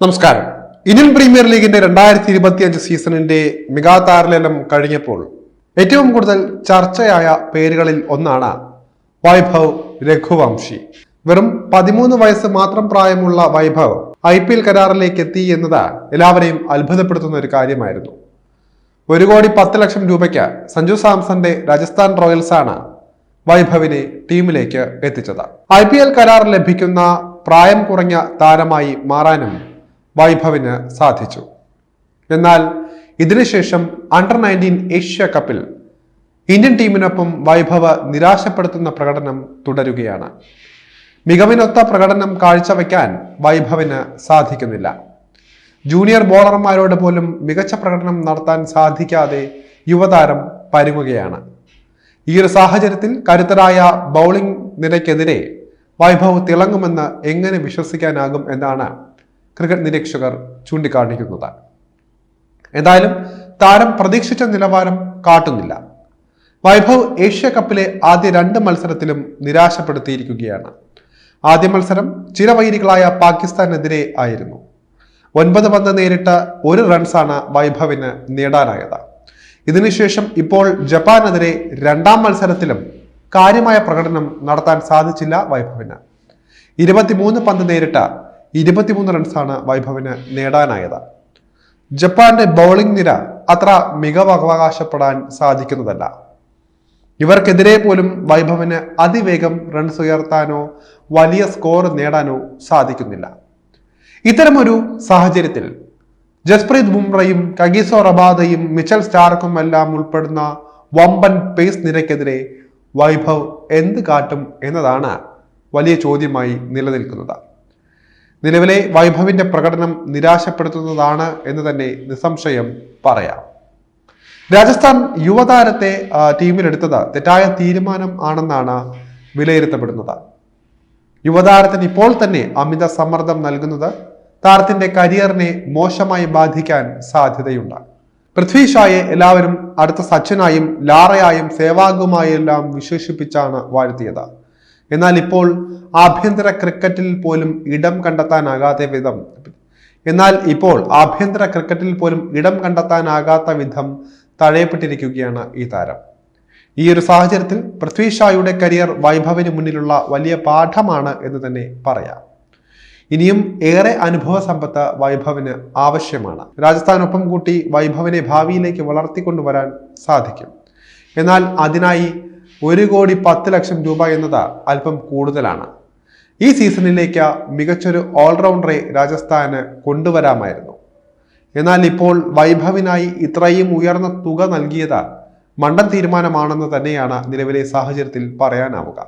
നമസ്കാരം. Indian premier ലീഗിന്റെ രണ്ടായിരത്തി ഇരുപത്തിയഞ്ച് സീസണിന്റെ മികാതാരലേലം കഴിഞ്ഞപ്പോൾ ഏറ്റവും കൂടുതൽ ചർച്ചയായ പേരുകളിൽ ഒന്നാണ് വൈഭവ് രഘുവംശി. വെറും പതിമൂന്ന് വയസ്സ് മാത്രം പ്രായമുള്ള വൈഭവ് ഐ പി എൽ കരാറിലേക്ക് എത്തി എന്നത് എല്ലാവരെയും അത്ഭുതപ്പെടുത്തുന്ന ഒരു കാര്യമായിരുന്നു. ഒരു കോടി പത്ത് ലക്ഷം രൂപയ്ക്ക് സഞ്ജു സാംസന്റെ രാജസ്ഥാൻ റോയൽസാണ് വൈഭവിനെ ടീമിലേക്ക് എത്തിച്ചത്. ഐ പി എൽ കരാർ ലഭിക്കുന്ന പ്രായം കുറഞ്ഞ താരമായി മാറാനും വൈഭവിന് സാധിച്ചു. എന്നാൽ ഇതിനുശേഷം അണ്ടർ നയന്റീൻ ഏഷ്യ കപ്പിൽ ഇന്ത്യൻ ടീമിനൊപ്പം വൈഭവ് നിരാശപ്പെടുത്തുന്ന പ്രകടനം തുടരുകയാണ്. മികവിനൊത്ത പ്രകടനം കാഴ്ചവെക്കാൻ വൈഭവിന് സാധിക്കുന്നില്ല. ജൂനിയർ ബോളർമാരോട് പോലും മികച്ച പ്രകടനം നടത്താൻ സാധിക്കാതെ യുവതാരം പരുങ്ങുകയാണ്. ഈ ഒരു സാഹചര്യത്തിൽ കരുത്തരായ ബൗളിംഗ് നിരക്കെതിരെ വൈഭവ് തിളങ്ങുമെന്ന് എങ്ങനെ വിശ്വസിക്കാനാകും എന്നാണ് ക്രിക്കറ്റ് നിരീക്ഷകർ ചൂണ്ടിക്കാണിക്കുന്നത്. എന്തായാലും താരം പ്രതീക്ഷിച്ച നിലവാരം കാട്ടുന്നില്ല. വൈഭവ് ഏഷ്യ കപ്പിലെ ആദ്യ രണ്ട് മത്സരത്തിലും നിരാശപ്പെടുത്തിയിരിക്കുകയാണ്. ആദ്യ മത്സരം ചിരവൈരികളായ പാകിസ്ഥാനെതിരെ ആയിരുന്നു. ഒൻപത് പന്ത് നേരിട്ട് ഒരു റൺസാണ് വൈഭവിന് നേടാനായത്. ഇതിനുശേഷം ഇപ്പോൾ ജപ്പാനെതിരെ രണ്ടാം മത്സരത്തിലും കാര്യമായ പ്രകടനം നടത്താൻ സാധിച്ചില്ല വൈഭവിന്. ഇരുപത്തിമൂന്ന് പന്ത് നേരിട്ട് ഇരുപത്തിമൂന്ന് റൺസാണ് വൈഭവിന് നേടാനായത്. ജപ്പാന്റെ ബൗളിംഗ് നിര അത്ര മികവ് അവകാശപ്പെടാൻ സാധിക്കുന്നതല്ല. ഇവർക്കെതിരെ പോലും വൈഭവിന് അതിവേഗം റൺസ് ഉയർത്താനോ വലിയ സ്കോർ നേടാനോ സാധിക്കുന്നില്ല. ഇത്തരമൊരു സാഹചര്യത്തിൽ ജസ്പ്രീത് ബുംറയും കഗീസോ റബാദയും മിച്ചൽ സ്റ്റാർക്കും എല്ലാം ഉൾപ്പെടുന്ന വമ്പൻ പേസ് നിരക്കെതിരെ വൈഭവ് എന്ത് കാട്ടും എന്നതാണ് വലിയ ചോദ്യമായി നിലനിൽക്കുന്നത്. നിലവിലെ വൈഭവിന്റെ പ്രകടനം നിരാശപ്പെടുത്തുന്നതാണ് എന്ന് തന്നെ നിസ്സംശയം പറയാം. രാജസ്ഥാൻ യുവതാരത്തെ ടീമിലെടുത്തത് തെറ്റായ തീരുമാനം ആണെന്നാണ് വിലയിരുത്തപ്പെടുന്നത്. യുവതാരത്തിന് ഇപ്പോൾ തന്നെ അമിത സമ്മർദ്ദം നൽകുന്നത് താരത്തിന്റെ കരിയറിനെ മോശമായി ബാധിക്കാൻ സാധ്യതയുണ്ട്. പൃഥ്വി ഷായെ എല്ലാവരും അടുത്ത സച്ചിനായും ലാറയായും സേവാഗുമായും എല്ലാം വിശേഷിപ്പിച്ചാണ് വാഴ്ത്തിയത്. എന്നാൽ ഇപ്പോൾ ആഭ്യന്തര ക്രിക്കറ്റിൽ പോലും ഇടം കണ്ടെത്താനാകാത്ത വിധം എന്നാൽ ഇപ്പോൾ ആഭ്യന്തര ക്രിക്കറ്റിൽ പോലും ഇടം കണ്ടെത്താനാകാത്ത വിധം തഴയപ്പെട്ടിരിക്കുകയാണ് ഈ താരം. ഈ ഒരു സാഹചര്യത്തിൽ പൃഥ്വി ഷായുടെ കരിയർ വൈഭവിന് മുന്നിലുള്ള വലിയ പാഠമാണ് എന്ന് തന്നെ പറയാം. ഇനിയും ഏറെ അനുഭവ സമ്പത്ത് വൈഭവിന് ആവശ്യമാണ്. രാജസ്ഥാനൊപ്പം കൂട്ടി വൈഭവിനെ ഭാവിയിലേക്ക് വളർത്തിക്കൊണ്ടുവരാൻ സാധിക്കും. എന്നാൽ അതിനായി ഒരു കോടി പത്ത് ലക്ഷം രൂപ എന്നത് അല്പം കൂടുതലാണ്. ഈ സീസണിലേക്ക് മികച്ചൊരു ഓൾറൗണ്ടറെ രാജസ്ഥാന് കൊണ്ടുവരാമായിരുന്നു. എന്നാൽ ഇപ്പോൾ വൈഭവിനായി ഇത്രയും ഉയർന്ന തുക നൽകിയത് മണ്ടൻ തീരുമാനമാണെന്ന് തന്നെയാണ് നിലവിലെ സാഹചര്യത്തിൽ പറയാനാവുക.